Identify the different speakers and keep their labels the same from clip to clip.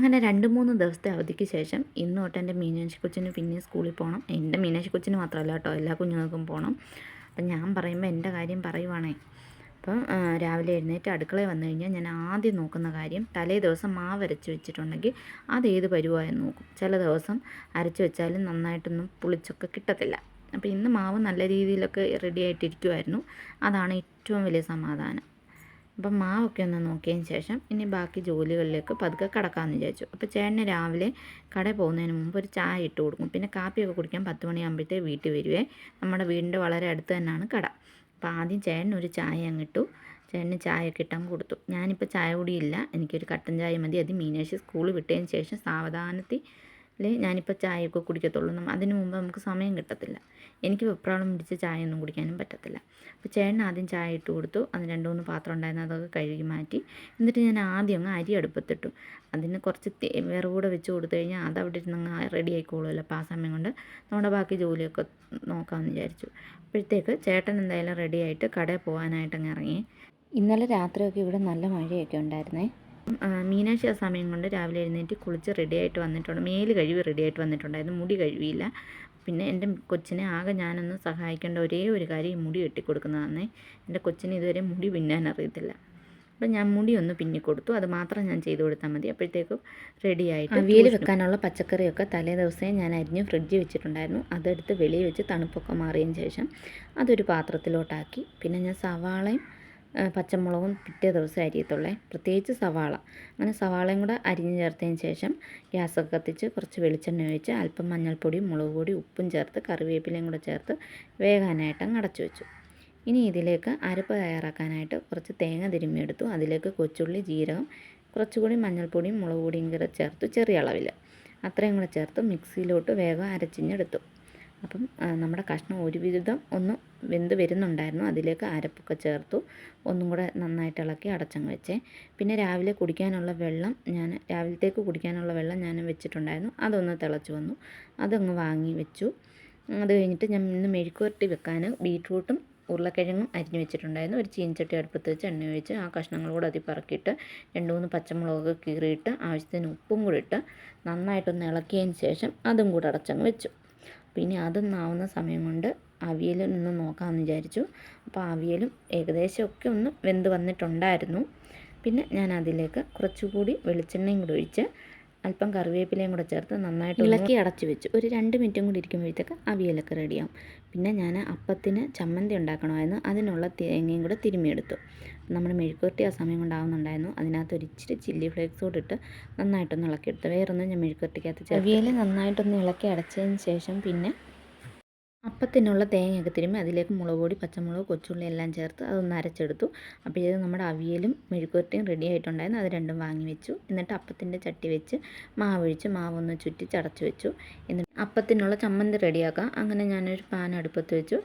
Speaker 1: അങ്ങനെ രണ്ട് മൂന്ന് ദിവസത്തെ അവധിക്ക് ശേഷം ഇന്ന് തൊട്ട് എന്റെ മീനാക്ഷി കൊച്ചിന് പിന്നെ സ്കൂളിൽ പോകണം. എന്റെ മീനാക്ഷി കൊച്ചിന് മാത്രമല്ല കേട്ടോ എല്ലാ കുഞ്ഞുങ്ങൾക്കും പോകണം. അപ്പം ഞാൻ പറയുമ്പോൾ എന്റെ കാര്യം പറയുവാണേ. അപ്പം രാവിലെ എഴുന്നേറ്റ് അടുക്കളയിൽ വന്നു കഴിഞ്ഞാൽ ഞാൻ ആദ്യം നോക്കുന്ന കാര്യം തലേ ദിവസം മാവ് അരച്ച് വെച്ചിട്ടുണ്ടെങ്കിൽ അത് ഏത് പരുവായെന്ന് നോക്കും. ചില ദിവസം അരച്ച് വെച്ചാലും നന്നായിട്ടൊന്നും പുളിച്ചൊക്കെ കിട്ടത്തില്ല. അപ്പോൾ ഇന്ന് മാവ് നല്ല രീതിയിലൊക്കെ റെഡി ആയിട്ടിരിക്കുമായിരുന്നു അതാണ് ഏറ്റവും വലിയ സമാധാനം. അപ്പം മാവൊക്കെ ഒന്ന് നോക്കിയതിന് ശേഷം ഇനി ബാക്കി ജോലികളിലേക്ക് പതുക്കെ കിടക്കാമെന്ന് വിചാരിച്ചു. അപ്പോൾ ചേട്ടന് രാവിലെ കടയിൽ പോകുന്നതിന് മുമ്പ് ഒരു ചായ ഇട്ട് കൊടുക്കും. പിന്നെ കാപ്പിയൊക്കെ കുടിക്കാൻ പത്ത് മണിയാകുമ്പോഴത്തേ വീട്ടിൽ വരുവേ. നമ്മുടെ വീടിന്റെ വളരെ അടുത്ത് തന്നെയാണ് കട. അപ്പോൾ ആദ്യം ചേട്ടന് ഒരു ചായ അങ്ങിട്ടു ചേട്ടന് ചായയൊക്കെ ഇട്ടങ്ങ് കൊടുത്തു. ഞാനിപ്പോൾ ചായ കുടിയില്ല എനിക്കൊരു കട്ടൻ ചായ മതി. അത് മീനാക്ഷി സ്കൂൾ വിട്ടതിന് ശേഷം സാവധാനത്തിൽ ഞാനിപ്പോൾ ചായയൊക്കെ കുടിക്കത്തുള്ളൂ. അതിന് മുമ്പ് നമുക്ക് സമയം കിട്ടത്തില്ല. എനിക്ക് വെപ്രാളം പിടിച്ച് ചായയൊന്നും കുടിക്കാനും പറ്റത്തില്ല. അപ്പോൾ ചേട്ടൻ ആദ്യം ചായ ഇട്ട് കൊടുത്തു. അത് രണ്ട് മൂന്ന് പാത്രം ഉണ്ടായിരുന്നു. അതൊക്കെ കഴുകി മാറ്റി. എന്നിട്ട് ഞാൻ ആദ്യം അങ്ങ് അരി അടുപ്പത്തിട്ടു. അതിന് കുറച്ച് വിറകൂടെ കൂടെ വെച്ച് കൊടുത്തു കഴിഞ്ഞാൽ അത് അവിടെ ഇരുന്ന് അങ്ങ് റെഡി ആയിക്കോളുമല്ലോ അപ്പോൾ ആ സമയം കൊണ്ട് നമ്മുടെ ബാക്കി ജോലിയൊക്കെ നോക്കാമെന്ന് വിചാരിച്ചു. അപ്പോഴത്തേക്ക് ചേട്ടൻ എന്തായാലും റെഡി ആയിട്ട് കടയിൽ പോകാനായിട്ട് അങ്ങ് ഇറങ്ങി. ഇന്നലെ രാത്രിയൊക്കെ ഇവിടെ നല്ല മഴയൊക്കെ ഉണ്ടായിരുന്നേ. മീനാക്ഷി ആ സമയം കൊണ്ട് രാവിലെ എഴുന്നേറ്റ് കുളിച്ച് റെഡി ആയിട്ട് വന്നിട്ടുണ്ട്. മേൽ കഴുകി റെഡി ആയിട്ട് വന്നിട്ടുണ്ടായിരുന്നു. മുടി കഴുകിയില്ല. പിന്നെ എന്റെ കൊച്ചിനെ ആകെ ഞാനൊന്ന് സഹായിക്കേണ്ട ഒരേ ഒരു കാര്യം ഈ മുടി വെട്ടിക്കൊടുക്കുന്നതാണ് എന്റെ കൊച്ചിന് ഇതുവരെ മുടി പിന്നാൻ അറിയത്തില്ല. അപ്പം ഞാൻ മുടി ഒന്ന് പിന്നിക്കൊടുത്തു അത് മാത്രം ഞാൻ ചെയ്ത് കൊടുത്താൽ മതി. അപ്പോഴത്തേക്കും റെഡി ആയിട്ട് അവിയൽ വെക്കാനുള്ള പച്ചക്കറിയൊക്കെ തലേ ദിവസമേ ഞാൻ അരിഞ്ഞ് ഫ്രിഡ്ജ് വെച്ചിട്ടുണ്ടായിരുന്നു. അതെടുത്ത് വെളിയിൽ വെച്ച് തണുപ്പൊക്കെ മാറിയതിന് ശേഷം അതൊരു പാത്രത്തിലോട്ടാക്കി. പിന്നെ ഞാൻ സവാളയും പച്ചമുളകും പിറ്റേ ദിവസം അരിയത്തുള്ളേ. പ്രത്യേകിച്ച് സവാള. അങ്ങനെ സവാളയും കൂടെ അരിഞ്ഞ് ചേർത്തതിന് ശേഷം ഗ്യാസൊക്കെ കത്തിച്ച് കുറച്ച് വെളിച്ചെണ്ണ ഒഴിച്ച് അല്പം മഞ്ഞൾപ്പൊടിയും മുളക് പൊടി ഉപ്പും ചേർത്ത് കറിവേപ്പിലയും കൂടെ ചേർത്ത് വേകാനായിട്ട് അടച്ചു വെച്ചു. ഇനി ഇതിലേക്ക് അരപ്പ് തയ്യാറാക്കാനായിട്ട് കുറച്ച് തേങ്ങ തിരുമ്മിയെടുത്തു. അതിലേക്ക് കൊച്ചുള്ളി ജീരകം കുറച്ചുകൂടി മഞ്ഞൾപ്പൊടിയും മുളക് പൊടിയും കൂടെ ചേർത്തു ചെറിയ അളവിൽ അത്രയും കൂടെ ചേർത്ത് മിക്സിയിലോട്ട് വേഗം അരച്ചിഞ്ഞെടുത്തു. അപ്പം നമ്മുടെ കഷ്ണം ഒരുവിധം ഒന്ന് വെന്ത് വരുന്നുണ്ടായിരുന്നു. അതിലേക്ക് അരപ്പൊക്കെ ചേർത്തു. ഒന്നും കൂടെ നന്നായിട്ട് ഇളക്കി അടച്ചങ്ങ് വെച്ചേ. പിന്നെ രാവിലെ കുടിക്കാനുള്ള വെള്ളം ഞാൻ രാവിലത്തേക്ക് കുടിക്കാനുള്ള വെള്ളം ഞാൻ വെച്ചിട്ടുണ്ടായിരുന്നു. അതൊന്ന് തിളച്ച് വന്നു. അതങ്ങ് വാങ്ങി വെച്ചു. അത് കഴിഞ്ഞിട്ട് ഞാൻ ഇന്ന് മെഴുക്കുവരട്ടി വെക്കാൻ ബീട്രൂട്ടും ഉരുളക്കിഴങ്ങും അരിഞ്ഞു വെച്ചിട്ടുണ്ടായിരുന്നു. ഒരു ചീനച്ചട്ടി അടുപ്പത്ത് വെച്ച് എണ്ണ ഒഴിച്ച് ആ കഷ്ണങ്ങൾ കൂടെ അതിൽ പറക്കിയിട്ട് രണ്ട് മൂന്ന് പച്ചമുളകൊക്കെ കീറിയിട്ട് ആവശ്യത്തിന് ഉപ്പും കൂടി ഇട്ട് നന്നായിട്ടൊന്ന് ഇളക്കിയതിന് ശേഷം അതും കൂടെ അടച്ചങ്ങ് വെച്ചു. പിന്നെ അതൊന്നാവുന്ന സമയം കൊണ്ട് അവിയൽ നിന്ന് നോക്കാമെന്ന് വിചാരിച്ചു. അപ്പോൾ അവിയലും ഏകദേശം ഒക്കെ ഒന്ന് വെന്ത് വന്നിട്ടുണ്ടായിരുന്നു. പിന്നെ ഞാൻ അതിലേക്ക് കുറച്ചുകൂടി വെളിച്ചെണ്ണയും കൂടി ഒഴിച്ച് അല്പം കറിവേപ്പിലയും കൂടെ ചേർത്ത് നന്നായിട്ട് ഇളക്കി അടച്ചു വെച്ചു. ഒരു രണ്ട് മിനിറ്റും കൂടി ഇരിക്കുമ്പോഴത്തേക്ക് അവിയലൊക്കെ റെഡിയാവും പിന്നെ ഞാൻ അപ്പത്തിന് ചമ്മന്തി ഉണ്ടാക്കണമായിരുന്നു. അതിനുള്ള തേങ്ങയും കൂടെ തിരുമ്മിയെടുത്തു. നമ്മൾ മെഴുക്കുവരട്ടി ആ സമയം കൊണ്ടാവുന്നുണ്ടായിരുന്നു. അതിനകത്ത് ഒരു ഇച്ചിരി ചില്ലി ഫ്ലേക്സ് കൂടെ ഇട്ട് നന്നായിട്ടൊന്ന് ഇളക്കിയെടുത്തു. വേറൊന്നും ഞാൻ മെഴുക്കുവരട്ടിക്കകത്ത് അവിയൽ നന്നായിട്ടൊന്ന് ഇളക്കി അടച്ചതിന് ശേഷം പിന്നെ അപ്പത്തിനുള്ള തേങ്ങയൊക്കെ തിരുമ്മി അതിലേക്ക് മുളക് പൊടി പച്ചമുളക് കൊച്ചുള്ളി എല്ലാം ചേർത്ത് അതൊന്ന് അരച്ചെടുത്തു. അപ്പോഴേക്കും നമ്മുടെ അവിയലും മെഴുക്കുവരട്ടിയും റെഡി ആയിട്ടുണ്ടായിരുന്നു. അത് രണ്ടും വാങ്ങി വെച്ചു. എന്നിട്ട് അപ്പത്തിന്റെ ചട്ടി വെച്ച് മാവൊഴിച്ച് മാവൊന്ന് ചുറ്റി ചടച്ച് വെച്ചു. എന്നിട്ട് അപ്പത്തിനുള്ള ചമ്മന്തി റെഡിയാക്കാം. അങ്ങനെ ഞാനൊരു പാൻ അടുപ്പത്ത് വെച്ചു.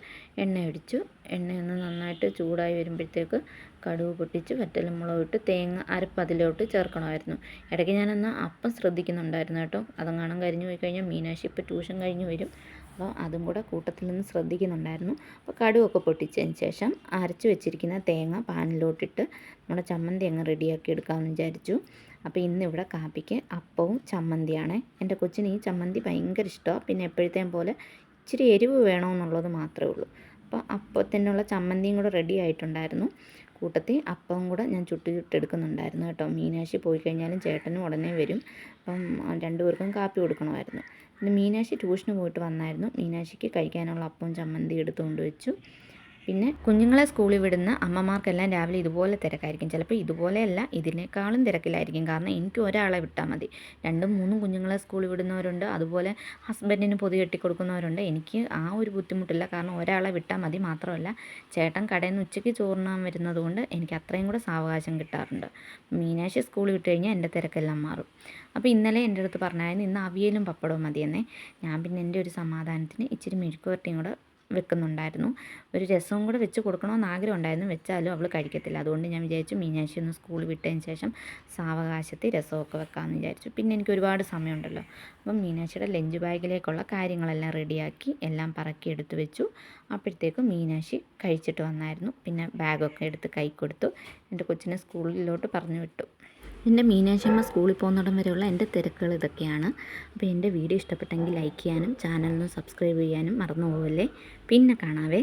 Speaker 1: എണ്ണ ഒഴിച്ചു എണ്ണയൊന്ന് നന്നായിട്ട് ചൂടായി വരുമ്പോഴത്തേക്ക് കടുക് പൊട്ടിച്ച് വറ്റൽമുളക് ഇട്ട് തേങ്ങ അരപ്പ് അതിലോട്ട് ചേർക്കണമായിരുന്നു. ഇടയ്ക്ക് ഞാനെന്നാൽ അപ്പം ശ്രദ്ധിക്കുന്നുണ്ടായിരുന്നു കേട്ടോ. അതങ്ങാണം കരിഞ്ഞു പോയി കഴിഞ്ഞാൽ മീനാശി ഇപ്പോൾ ട്യൂഷൻ കഴിഞ്ഞ് വരും. അപ്പോൾ അതും കൂടെ കൂട്ടത്തിൽ നിന്ന് ശ്രദ്ധിക്കുന്നുണ്ടായിരുന്നു. അപ്പോൾ കടുവൊക്കെ പൊട്ടിച്ചതിന് ശേഷം അരച്ച് വെച്ചിരിക്കുന്ന തേങ്ങ പാനിലോട്ടിട്ട് നമ്മുടെ ചമ്മന്തി അങ്ങ് റെഡിയാക്കി എടുക്കാമെന്ന് വിചാരിച്ചു. അപ്പോൾ ഇന്നിവിടെ കാപ്പിക്ക് അപ്പവും ചമ്മന്തിയാണ്. എന്റെ കൊച്ചിന് ഈ ചമ്മന്തി ഭയങ്കര ഇഷ്ടമാണ്. പിന്നെ എപ്പോഴത്തേം പോലെ ഇച്ചിരി എരിവ് വേണമെന്നുള്ളത് മാത്രമേ ഉള്ളൂ. അപ്പോൾ അപ്പത്തിനുള്ള ചമ്മന്തിയും കൂടെ റെഡി ആയിട്ടുണ്ടായിരുന്നു. കൂട്ടത്തിൽ അപ്പവും കൂടെ ഞാൻ ചുട്ടിട്ടെടുക്കുന്നുണ്ടായിരുന്നു കേട്ടോ. മീനാശി പോയി കഴിഞ്ഞാലും ചേട്ടനും ഉടനെ വരും. അപ്പം രണ്ടുപേർക്കും കാപ്പി കൊടുക്കണമായിരുന്നു. പിന്നെ മീനാശി ട്യൂഷന് പോയിട്ട് വന്നായിരുന്നു. മീനാശിക്ക് കഴിക്കാനുള്ള അപ്പവും ചമ്മന്തി എടുത്തുകൊണ്ട് വെച്ചു. പിന്നെ കുഞ്ഞുങ്ങളെ സ്കൂളിൽ വിടുന്ന അമ്മമാർക്കെല്ലാം രാവിലെ ഇതുപോലെ തിരക്കായിരിക്കും. ചിലപ്പോൾ ഇതുപോലെയല്ല ഇതിനേക്കാളും തിരക്കിലായിരിക്കും. കാരണം എനിക്ക് ഒരാളെ വിട്ടാൽ മതി. രണ്ടും മൂന്നും കുഞ്ഞുങ്ങളെ സ്കൂളിൽ വിടുന്നവരുണ്ട്. അതുപോലെ ഹസ്ബൻഡിന് പൊതി കെട്ടി കൊടുക്കുന്നവരുണ്ട് എനിക്ക് ആ ഒരു ബുദ്ധിമുട്ടില്ല. കാരണം ഒരാളെ വിട്ടാൽ മതി മാത്രമല്ല ചേട്ടൻ കടയിൽ നിന്ന് ഉച്ചയ്ക്ക് ചോറിനാൻ വരുന്നത് കൊണ്ട് എനിക്ക് അത്രയും കൂടെ സാവകാശം കിട്ടാറുണ്ട്. മീനാക്ഷി സ്കൂളിൽ വിട്ട് കഴിഞ്ഞാൽ എന്റെ തിരക്കെല്ലാം മാറും. അപ്പോൾ ഇന്നലെ എന്റെ അടുത്ത് പറഞ്ഞായിരുന്നു ഇന്ന് അവിയലും പപ്പടവും മതിയെന്നേ. ഞാൻ പിന്നെ എന്റെ ഒരു സമാധാനത്തിന് ഇച്ചിരി മെഴുക്കുവരട്ടിയും കൂടെ വെക്കുന്നുണ്ടായിരുന്നു. ഒരു രസവും കൂടെ വെച്ച് കൊടുക്കണമെന്ന് ആഗ്രഹം ഉണ്ടായിരുന്നു വെച്ചാലും അവൾ കഴിക്കത്തില്ല. അതുകൊണ്ട് ഞാൻ വിചാരിച്ചു മീനാഴ്ച ഒന്ന് സ്കൂളിൽ വിട്ടതിന് ശേഷം സാവകാശത്തിൽ രസമൊക്കെ വെക്കാമെന്ന് വിചാരിച്ചു. പിന്നെ എനിക്ക് ഒരുപാട് സമയമുണ്ടല്ലോ. അപ്പം മീനാക്ഷിയുടെ ലഞ്ച് ബാഗിലേക്കുള്ള കാര്യങ്ങളെല്ലാം റെഡിയാക്കി എല്ലാം പറക്കി എടുത്തു വെച്ചു. അപ്പോഴത്തേക്കും മീനാക്ഷി കഴിച്ചിട്ട് വന്നായിരുന്നു. പിന്നെ ബാഗൊക്കെ എടുത്ത് കൈ കൊടുത്തു. എന്റെ കൊച്ചിനെ സ്കൂളിലോട്ട് പറഞ്ഞു വിട്ടു എന്റെ മീനാശമ്മ സ്കൂളിൽ പോകുന്നിടം വരെയുള്ള എന്റെ തിരക്കുകൾ ഇതൊക്കെയാണ്. അപ്പോൾ എന്റെ വീഡിയോ ഇഷ്ടപ്പെട്ടെങ്കിൽ ലൈക്ക് ചെയ്യാനും ചാനലിന് സബ്സ്ക്രൈബ് ചെയ്യാനും മറന്നു പോകല്ലേ പിന്നെ കാണാവേ.